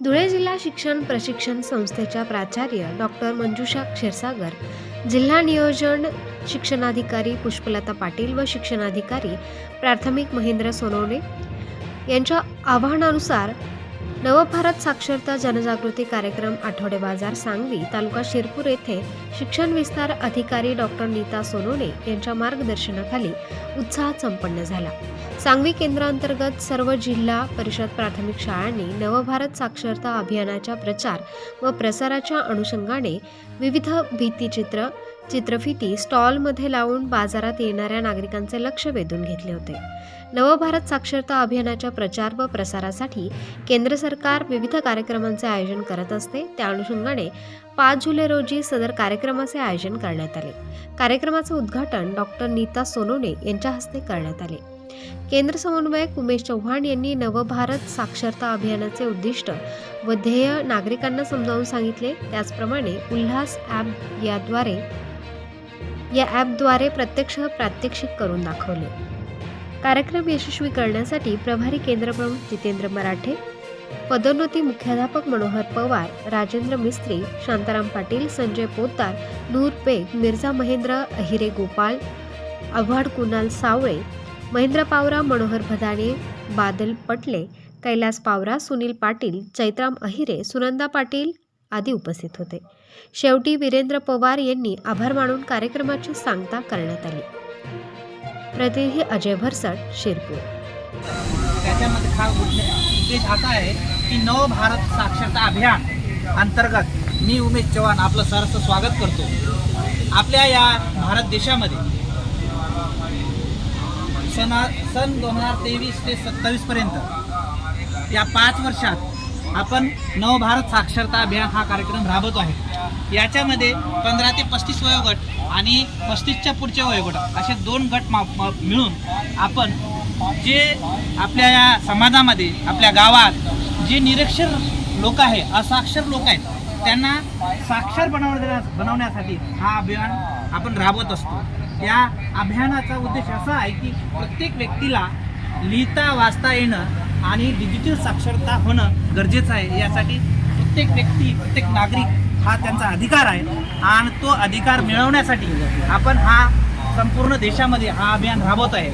धुळे जिल्हा शिक्षण प्रशिक्षण संस्थेच्या प्राचार्य डॉक्टर मंजुषा क्षीरसागर जिल्हा नियोजन शिक्षणाधिकारी पुष्पलता पाटील व शिक्षणाधिकारी प्राथमिक महेंद्र सोनवणे यांच्या आवाहनानुसार नवभारत साक्षरता जनजागृती कार्यक्रम आठवडे बाजार सांगवी तालुका शिरपूर येथे शिक्षण विस्तार अधिकारी डॉक्टर नीता सोनोने यांच्या मार्गदर्शनाखाली उत्साहात संपन्न झाला. सांगवी केंद्रांतर्गत सर्व जिल्हा परिषद प्राथमिक शाळांनी नवभारत साक्षरता अभियानाच्या प्रचार व प्रसाराच्या अनुषंगाने विविध भीतीचित्र चित्रफिती स्टॉलमध्ये लावून बाजारात येणाऱ्या नागरिकांचे लक्ष वेधून घेतले होते. नवभारत साक्षरता अभियानाच्या प्रचार व प्रसारासाठी केंद्र सरकार विविध कार्यक्रमांचे आयोजन करत असते. त्या अनुषंगाने पाच जुलै रोजी सदर कार्यक्रमाचे आयोजन करण्यात आले. कार्यक्रमाचे उद्घाटन डॉक्टर नीता सोनोने यांच्या हस्ते करण्यात आले. केंद्र समन्वयक उमेश चव्हाण यांनी नवभारत साक्षरता अभियानाचे उद्दिष्ट व ध्येय नागरिकांना समजावून सांगितले. त्याचप्रमाणे उल्हास ॲप याद्वारे या ॲपद्वारे प्रत्यक्ष प्रात्यक्षिक करून दाखवले. कार्यक्रम यशस्वी करण्यासाठी प्रभारी केंद्रप्रमुख जितेंद्र मराठे पदोन्नती मुख्याध्यापक मनोहर पवार राजेंद्र मिस्त्री शांताराम पाटील संजय पोतार नूर पेग मिर्झा महेंद्र अहिरे गोपाल आव्हाड कुणाल सावळे महेंद्र पावरा मनोहर भदाणे बादल पटले कैलास पावरा सुनील पाटील चैत्राम अहिरे सुनंदा पाटील आदी उपस्थित होते. शेवटी वीरेंद्र पवार यांनी आभार मानून कार्यक्रमाची सांगता करण्यात आली. प्रतिनिधी अजय भरसड शिरपूर. त्याच्यामध्ये हा उद्देश असा आहे की नव भारत साक्षरता अभियान अंतर्गत मी उमेश चव्हाण आपलं सरस स्वागत करतो. आपल्या या भारत देशामध्ये सणा सन दोन हजार तेवीस ते सत्तावीसपर्यंत. या पाच वर्षात आपण नवभारत साक्षरता अभियान हा कार्यक्रम राबवतो आहे. याच्यामध्ये पंधरा ते पस्तीस वयोगट आणि पस्तीसच्या पुढचे वयोगट असे दोन गट मा मा- मिळून आपण जे आपल्या या समाजामध्ये आपल्या गावात जे निरक्षर लोक आहे असाक्षर लोक आहेत त्यांना साक्षर बनवण्या बनवण्यासाठी हा अभियान आपण राबवत असतो. या अभियानाचा उद्देश असा आहे की प्रत्येक व्यक्तीला लिहिता वाचता येणं आणि डिजिटल साक्षरता होणं गरजेचं आहे. यासाठी प्रत्येक व्यक्ती प्रत्येक नागरिक हा त्यांचा अधिकार आहे आणि तो अधिकार मिळवण्यासाठी आपण हा संपूर्ण देशामध्ये हा अभियान राबवत आहे.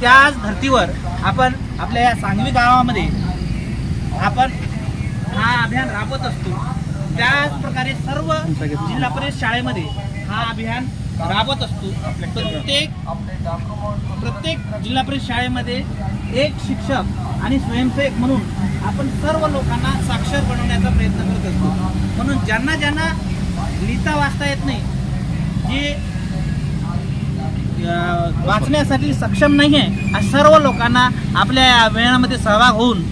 त्याच धर्तीवर आपण आपल्या या सांगवी गावामध्ये आपण हा अभियान राबवत असतो. त्याच प्रकारे सर्व जिल्हा परिषद शाळेमध्ये हा अभियान राबत असतो. प्रत्येक प्रत्येक जिल्हा परिषद शाळेमध्ये एक शिक्षक आणि स्वयंसेवक म्हणून आपण सर्व लोकांना साक्षर बनवण्याचा प्रयत्न करत असतो. म्हणून ज्यांना ज्यांना लिहिता वाचता येत नाही जे वाचण्यासाठी सक्षम नाही आहे सर्व लोकांना आपल्या या अभियानामध्ये सहभाग होऊन